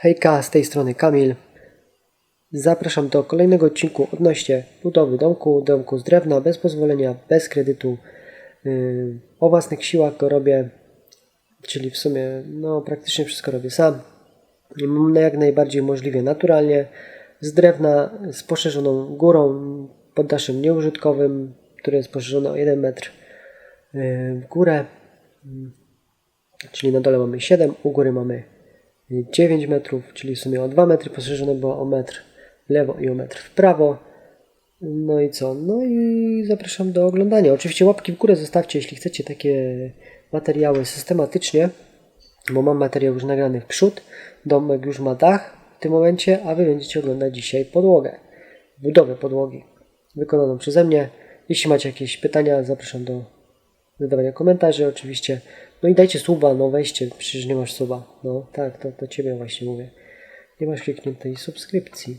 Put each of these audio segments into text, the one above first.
Hejka, z tej strony Kamil. Zapraszam do kolejnego odcinku odnośnie budowy domku, domku z drewna, bez pozwolenia, bez kredytu. Yy, o własnych siłach go robię, czyli w sumie no, praktycznie wszystko robię sam. Jak najbardziej możliwie naturalnie, z drewna, z poszerzoną górą, poddaszem nieużytkowym, które jest poszerzone o 1 metr yy, w górę. Czyli na dole mamy 7, u góry mamy 9 metrów, czyli w sumie o 2 metry poszerzone było o metr w lewo i o metr w prawo. No i co? No i zapraszam do oglądania. Oczywiście łapki w górę zostawcie, jeśli chcecie takie materiały systematycznie, bo mam materiał już nagrany w przód. Domek już ma dach w tym momencie, a Wy będziecie oglądać dzisiaj podłogę, budowę podłogi wykonaną przeze mnie. Jeśli macie jakieś pytania, zapraszam do zadawania komentarzy oczywiście. No i dajcie suba, no weźcie, przecież nie masz suba. No tak, to do Ciebie właśnie mówię. Nie masz klikniętej subskrypcji.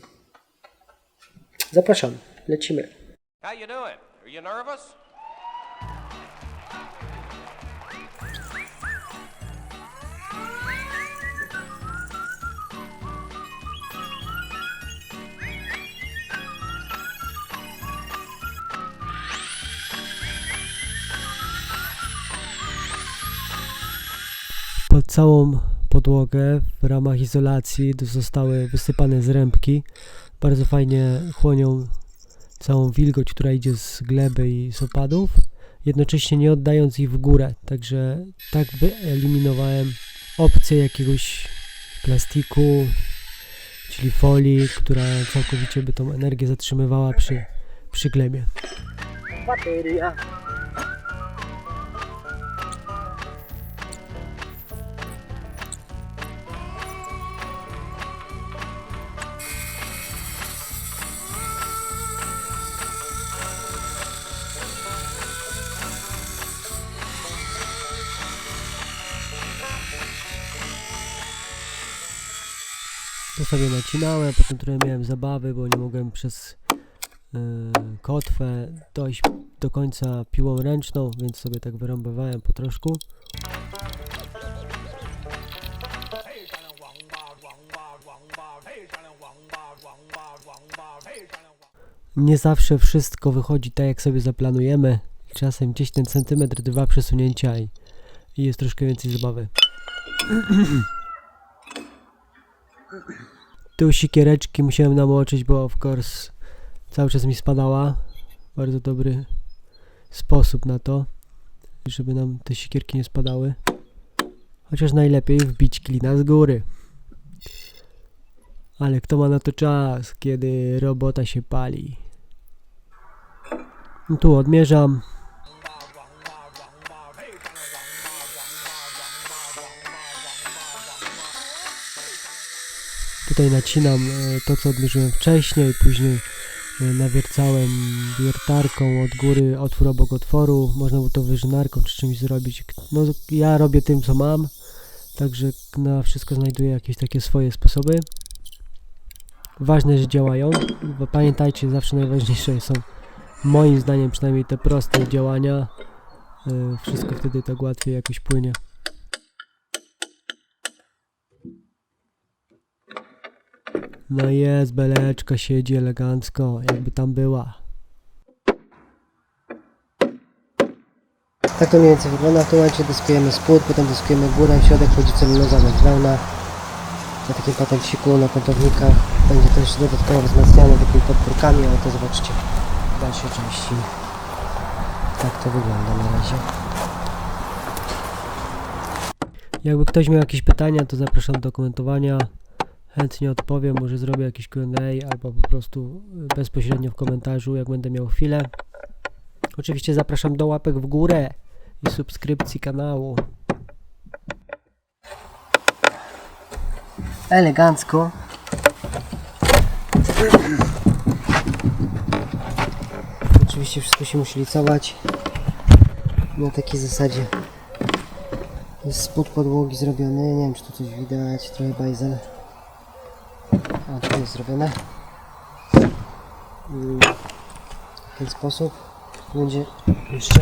Zapraszam, lecimy. How you doing? Are you nervous? Całą podłogę w ramach izolacji zostały wysypane zrębki. Bardzo fajnie chłonią całą wilgoć, która idzie z gleby i z opadów, jednocześnie nie oddając ich w górę. Także tak wyeliminowałem opcję jakiegoś plastiku, czyli folii, która całkowicie by tą energię zatrzymywała przy, przy glebie. Bateria. To sobie nacinałem, potem trochę miałem zabawy, bo nie mogłem przez yy, kotwę dojść do końca piłą ręczną, więc sobie tak wyrąbywałem po troszku. Nie zawsze wszystko wychodzi tak, jak sobie zaplanujemy. Czasem gdzieś ten centymetr, dwa przesunięcia i, i jest troszkę więcej zabawy. Tu sikiereczki musiałem namoczyć, bo of course cały czas mi spadała. Bardzo dobry sposób na to, żeby nam te sikierki nie spadały. Chociaż najlepiej wbić klina z góry. Ale kto ma na to czas, kiedy robota się pali? No Tu odmierzam. Tutaj nacinam e, to, co odmierzyłem wcześniej, później e, nawiercałem wiertarką od góry otwór obok otworu. Można było to wyżynarką czy czymś zrobić. No, ja robię tym, co mam, także na wszystko znajduję jakieś takie swoje sposoby. Ważne, że działają, bo pamiętajcie, zawsze najważniejsze są moim zdaniem przynajmniej te proste działania. E, Wszystko wtedy tak łatwiej jakoś płynie. No jest, beleczka siedzi elegancko, jakby tam była. Tak to mniej więcej wygląda. W tym momencie dyskujemy spód, potem dyskujemy górę, środek wchodzi celuloza wewnętrzna. Na takim patenciku, na kątownikach. Będzie też dodatkowo wzmacniane takimi podpórkami, ale to zobaczcie w dalszej części. Tak to wygląda na razie. Jakby ktoś miał jakieś pytania, to zapraszam do komentowania. Chętnie odpowiem, może zrobię jakiś Q&A albo po prostu y, bezpośrednio w komentarzu, jak będę miał chwilę. Oczywiście zapraszam do łapek w górę i subskrypcji kanału. Elegancko. Oczywiście wszystko się musi licować na takiej zasadzie. Jest spód podłogi zrobiony, nie wiem czy tu coś widać, trochę bajzel. Jest zrobione. W ten sposób. Będzie jeszcze.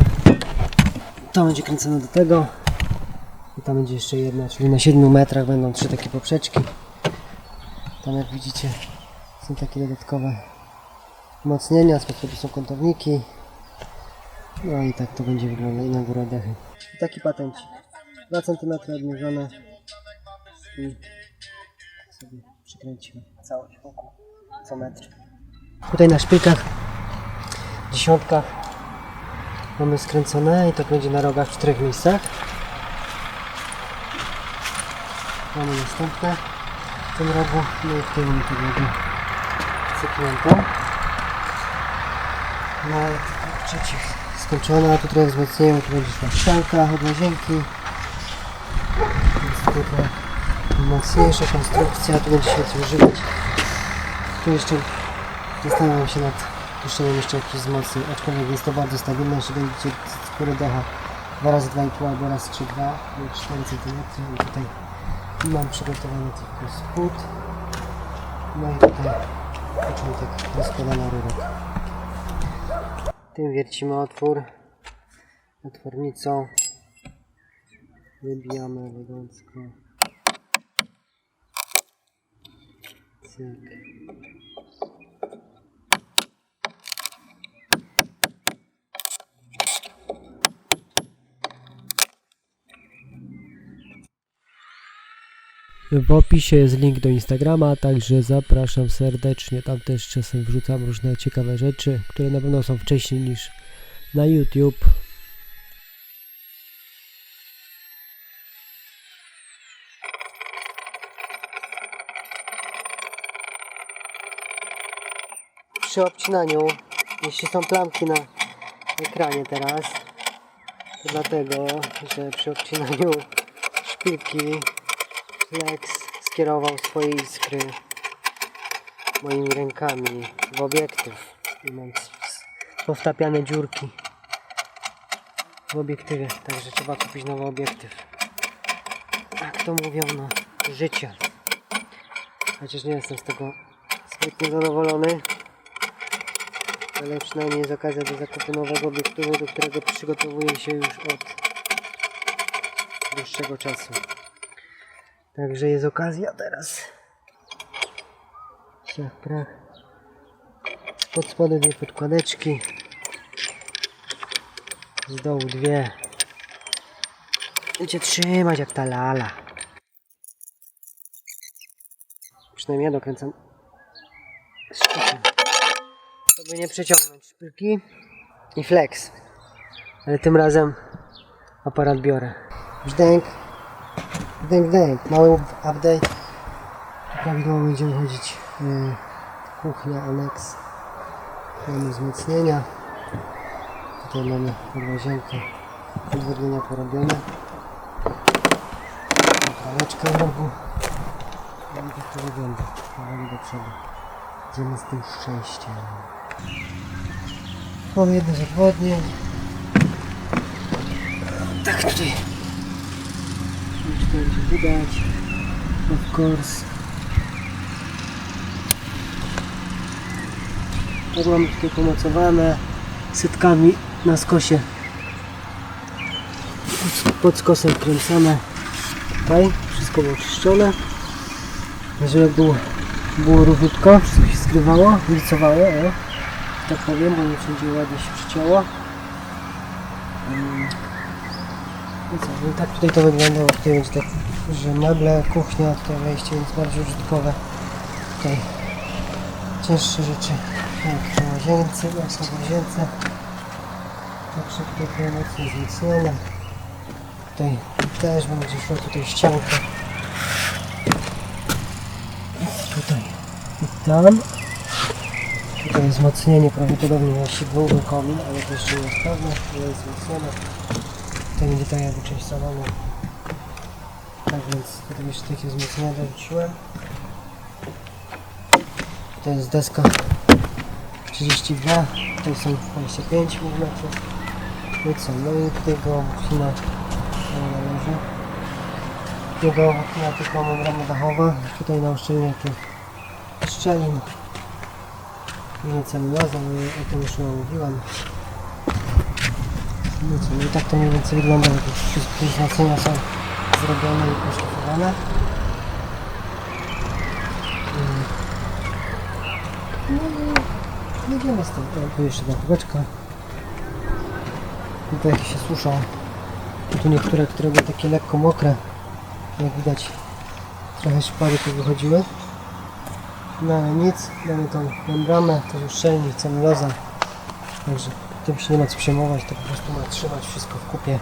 To będzie kręcone do tego. I tam będzie jeszcze jedna, czyli na 7 metrach będą trzy takie poprzeczki. Tam jak widzicie są takie dodatkowe umocnienia, z przodu są kątowniki. No i tak to będzie wyglądać i na górę dechy. I taki patencik. 2 cm odmierzone i sobie przykręcimy całość wokół co metr. Tutaj na szpilkach, dziesiątkach mamy skręcone i to będzie na rogach w czterech miejscach. Mamy następne w tym rogu, no i w tym mamy tego cyknięte. No ale trzeci skończone, a tu trochę wzmocnienie, tu będzie szła ścianka od łazienki. Jest tutaj mocniejsza konstrukcja, tu będzie się używać. Tu jeszcze zastanawiam się nad puszczeniem jeszcze jakichś wzmocnień, aczkolwiek jest to bardzo stabilne, jeśli dojdziecie z góry decha 2 razy 2,5 albo raz 3,2 lub 4 cm i tutaj mam przygotowany tylko spód. No i tutaj początek rozkładania rurek. Tym wiercimy otwór otwornicą wybijamy elegancko W opisie jest link do Instagrama, także zapraszam serdecznie. Tam też czasem wrzucam różne ciekawe rzeczy, które na pewno są wcześniej niż na YouTube. Przy obcinaniu, jeśli są plamki na ekranie teraz, to dlatego, że przy obcinaniu szpilki Flex skierował swoje iskry moimi rękami w obiektyw i mam powtapiane dziurki w obiektywie, także trzeba kupić nowy obiektyw. Jak to mówią, no, życie. Chociaż nie jestem z tego zbytnio zadowolony ale przynajmniej jest okazja do zakupu nowego obiektywu, do którego przygotowuję się już od dłuższego czasu. Także jest okazja teraz. Ciach prach. Pod spodem dwie podkładeczki. Z dołu dwie. Będzie trzymać jak ta lala. Przynajmniej ja dokręcam szczytem żeby nie przeciągnąć szpilki i flex. Ale tym razem aparat biorę. Brzdęk. Brzdęk, brzdęk. Mały update. Prawidłowo będziemy chodzić. Yy, kuchnia, aneks. Mamy wzmocnienia. Tutaj mamy podłazienkę. Podwodnienia porobione. Kaweczka w rogu. No i tak to wygląda. Powoli do przodu. Idziemy z tym szczęściem. Mam jedno z odwodnień. Tak tutaj. Już to będzie widać. Of course. Tak mamy tutaj pomocowane setkami na skosie. Pod- skosem kręcone. Tutaj wszystko było czyszczone. Żeby było, było równiutko, wszystko się skrywało, glicowało, o tak powiem, bo nie wszędzie ładnie się przycięło. No co, no tak tutaj to wygląda, bo tutaj będzie tak, że meble, kuchnia, tutaj wejście, więc bardziej użytkowe. Tutaj cięższe rzeczy, jak na łazience, są łazience. Także tutaj trochę mocno wzmocnione. Tutaj też będzie szło tutaj ściankę. Tutaj i tam. Tutaj jest wzmocnienie prawdopodobnie na sidłowym komin, ale to jeszcze nie jest pewne, ale jest wzmocnione. Tutaj będzie tak jakby część salonu. Tak więc tutaj jeszcze takie wzmocnienia dorzuciłem. To jest deska 32, tutaj są 25 mm. No co, no i tutaj gołąbkina należy. Jego gołąbkina tylko mam rama dachowa, tutaj na uszczelnienie tych szczelin. Nie celulozą, ale o tym już wam mówiłem. No co, i tak to mniej więcej wygląda, już wszystkie wzmocnienia są zrobione i poszlifowane. Mm. No i jedziemy z tym. Tu jeszcze ta kubeczka. Tutaj się suszą. Tu niektóre, które były takie lekko mokre. Jak widać, trochę szpary tu wychodziły. No ale nic, mamy tą membranę, to już szczelnik, celuloza. Także tym się nie ma co przejmować, to po prostu ma trzymać wszystko w kupie.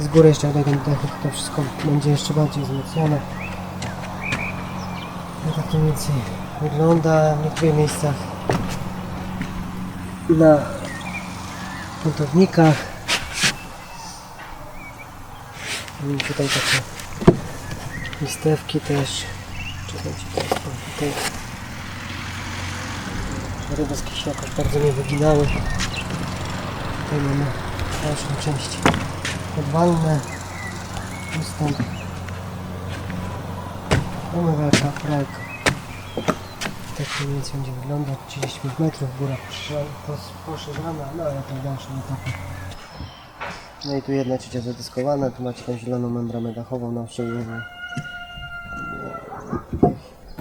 Z góry jeszcze do dachu, to wszystko będzie jeszcze bardziej wzmocnione. No tak to więcej wygląda w niektórych miejscach na buntownikach. I tutaj takie listewki też. Czekajcie, teraz o, tutaj rybowskie się jakoś bardzo nie wyginały. Tutaj mamy dalszą część podwalne, ustęp, umywalka, pralka. Tak mniej więcej będzie wyglądać. 35 metrów, góra poszerzana, pos- poszerzana, no ale to w dalszym etapie. No i tu jedna trzecia zadyskowana, tu macie tą zieloną membranę dachową na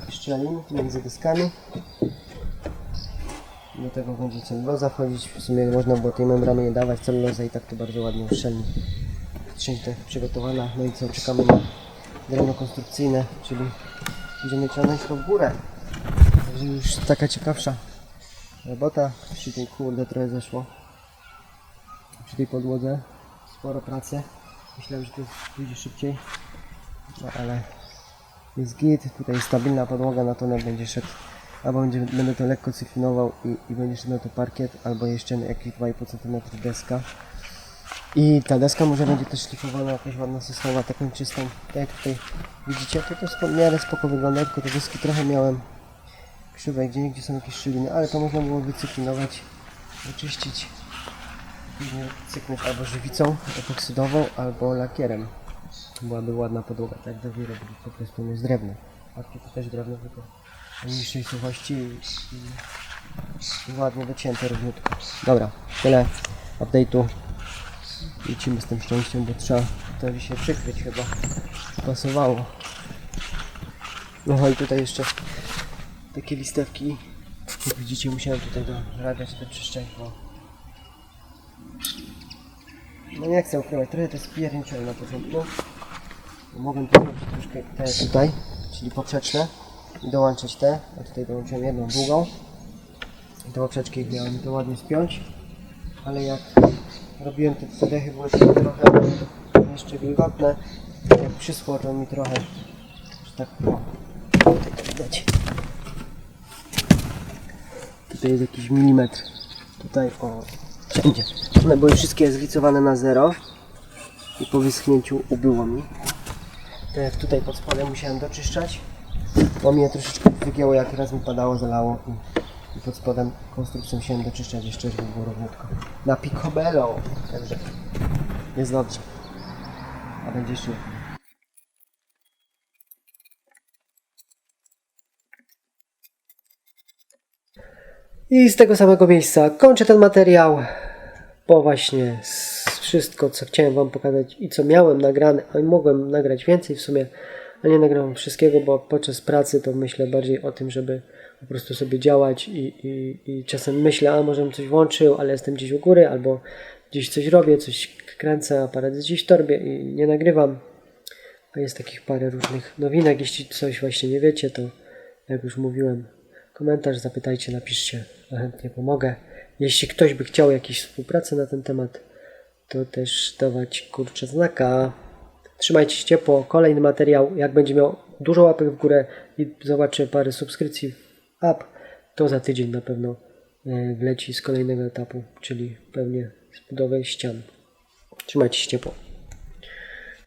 szczelin między dyskami. Do tego będzie celuloza wchodzić. W sumie można było tej membrany nie dawać. Celuloza i tak to bardzo ładnie uszczelni. Tak przygotowana. No i co? Czekamy na drewno konstrukcyjne, czyli będziemy ciągnąć to w górę. Także już taka ciekawsza robota. Przy tej kurde trochę zeszło. Przy tej podłodze sporo pracy. Myślałem, że to pójdzie szybciej. No ale jest git. Tutaj stabilna podłoga, na to będzie szedł albo będzie, będę to lekko cyklinował i, i będzie na to parkiet, albo jeszcze jakieś 2,5 cm deska. I ta deska może będzie też szlifowana jakaś ładna systemowa, taką czystą. Tak jak tutaj widzicie, to to w miarę spoko wygląda, tylko te deski trochę miałem krzywe, gdzie niegdzie są jakieś szczeliny, ale to można było wycyklinować, wyczyścić, później cyknąć albo żywicą epoksydową, albo lakierem. Byłaby ładna podłoga, tak do bo po prostu nie jest drewno. A tu też drewno, tylko o niższej suchości i, i ładnie wycięte równiutko. Dobra, tyle update'u. Lecimy z tym szczęściem, bo trzeba to się przykryć chyba. Pasowało. No i tutaj jeszcze takie listewki. Jak widzicie musiałem tutaj dorabiać, czyszczać, bo no nie chcę ukrywać, trochę to jest pierniczone na początku. Mogłem to zrobić troszkę te tutaj, czyli poprzeczne dołączyć te, a tutaj dołączyłem jedną długą. Te poprzeczki miałem to ładnie spiąć, ale jak robiłem te podechy były trochę jeszcze wilgotne, jak przyschło to mi trochę, że tak o, tutaj to widać. Tutaj jest jakiś milimetr, tutaj o, wszędzie. One były wszystkie zlicowane na zero i po wyschnięciu ubyło mi. Tak jak tutaj pod spodem musiałem doczyszczać, bo mnie troszeczkę wygięło jak raz mi padało, zalało i, i pod spodem konstrukcją musiałem doczyszczać jeszcze, żeby było równiutko. Na picobello, także jest dobrze. A będzie lepiej. I z tego samego miejsca kończę ten materiał, bo właśnie wszystko, co chciałem Wam pokazać i co miałem nagrane, a mogłem nagrać więcej w sumie, a nie nagrałem wszystkiego, bo podczas pracy to myślę bardziej o tym, żeby po prostu sobie działać i, i, i czasem myślę, a może bym coś włączył, ale jestem gdzieś u góry, albo gdzieś coś robię, coś kręcę, aparat gdzieś torbie i nie nagrywam. A jest takich parę różnych nowinek. Jeśli coś właśnie nie wiecie, to jak już mówiłem, komentarz zapytajcie, napiszcie, a chętnie pomogę. Jeśli ktoś by chciał jakiejś współpracy na ten temat, to też dawać kurczę znaka. Trzymajcie się ciepło. Kolejny materiał, jak będzie miał dużo łapek w górę i zobaczę parę subskrypcji app, to za tydzień na pewno e, wleci z kolejnego etapu, czyli pewnie z budowy ścian. Trzymajcie się ciepło.